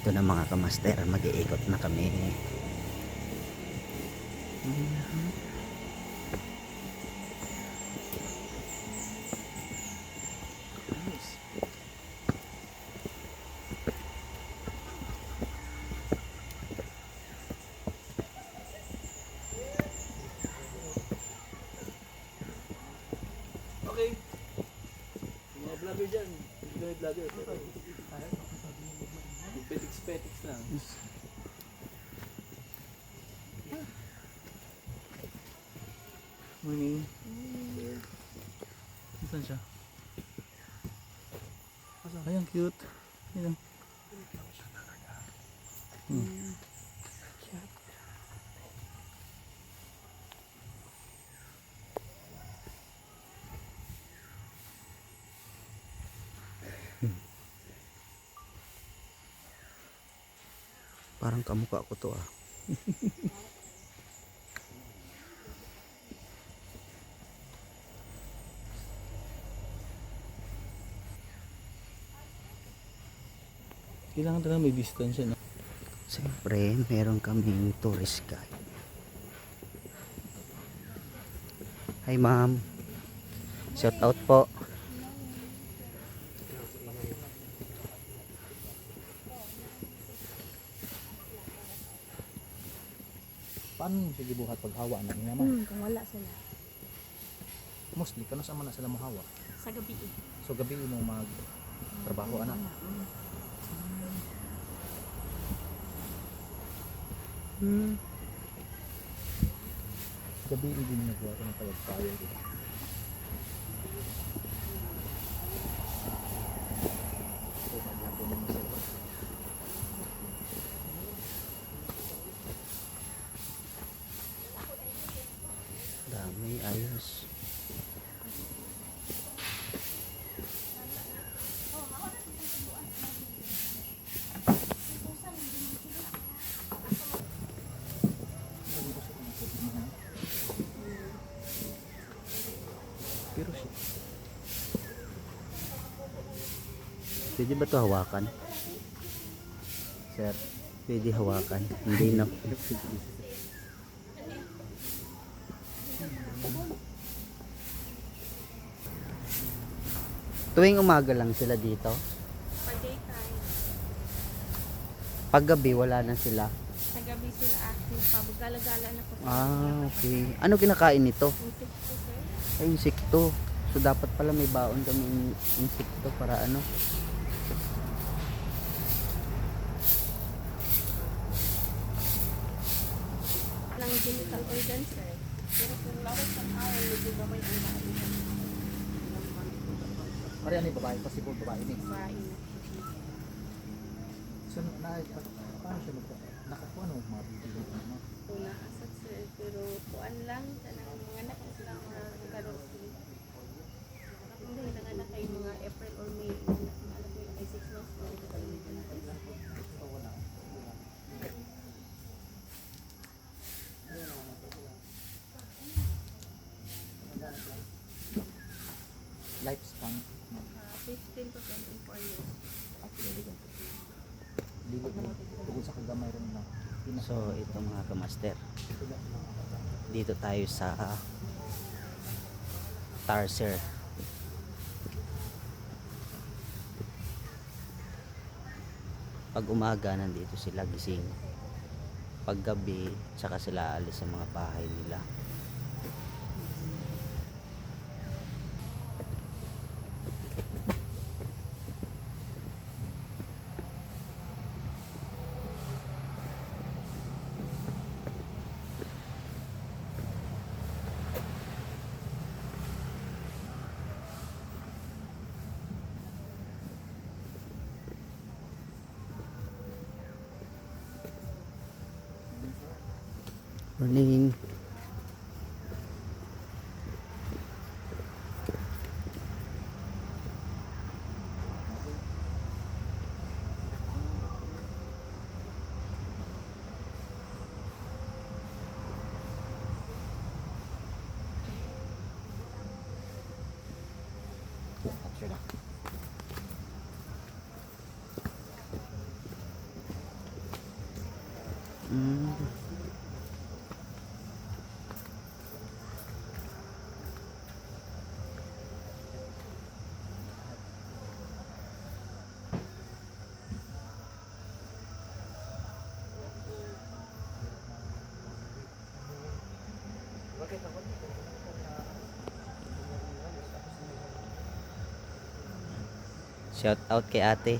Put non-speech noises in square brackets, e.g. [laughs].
Ito na mga kamaster, mag-iikot na kami. Okay. Mga vlogger dyan. Mga vlogger. Pero, petiks-petiks lang. Morning. Saan siya? Ay, ang cute. Ayan. Hmm. Parang kamukha ko to ah. [laughs] Kailangan talaga may distance yan. ah. Siyempre, meron kaming tourist guide. Hi ma'am. Shout out po. Paano siya gibuhat pag hawa na naman? Hmm, kung wala sila. Mostly, kano sa na sila mo hawa? Sa gabi. So gabi mo mag trabaho ana. Hmm. Gabi din nagawa ko ng pagpapaya dito. Sila. Dami, ayos. Pero siya. Pwede ba to hawakan? Sir, pwede hawakan. Hindi na. Tuwing umaga lang sila dito. Pag daytime, Pag gabi, wala na sila. sa gabi sila active pa. Gala-gala na po. Ah, okay. Ano kinakain nito? Insect po sir. Ay, insekto. So, dapat pala may baon kami in- insekto para ano. Lang genital organ sir. Pero kung bawat ang araw, medyo gamay ang bahay. Pare ano yung babae? Possible babae ni. Bahay na. So, na, pa- paano siya mag... Nakakuha no, mga bibili mo. no? Una asat sir. Pero kuan lang. Tanang mga anak ang sila mga karosi. Hindi na anak ay mga April or May. Alam ko ay 6 months na ito kayo nito na Lifespan. no? 15 to 24 years. Ganito. Dili ko. Tugod sa kagamay rin na. So, ito mga kamaster. Dito tayo sa Tarser. Pag umaga, nandito sila gising. Pag gabi, tsaka sila alis sa mga bahay nila. running Mm-hmm. Shout out kay ate.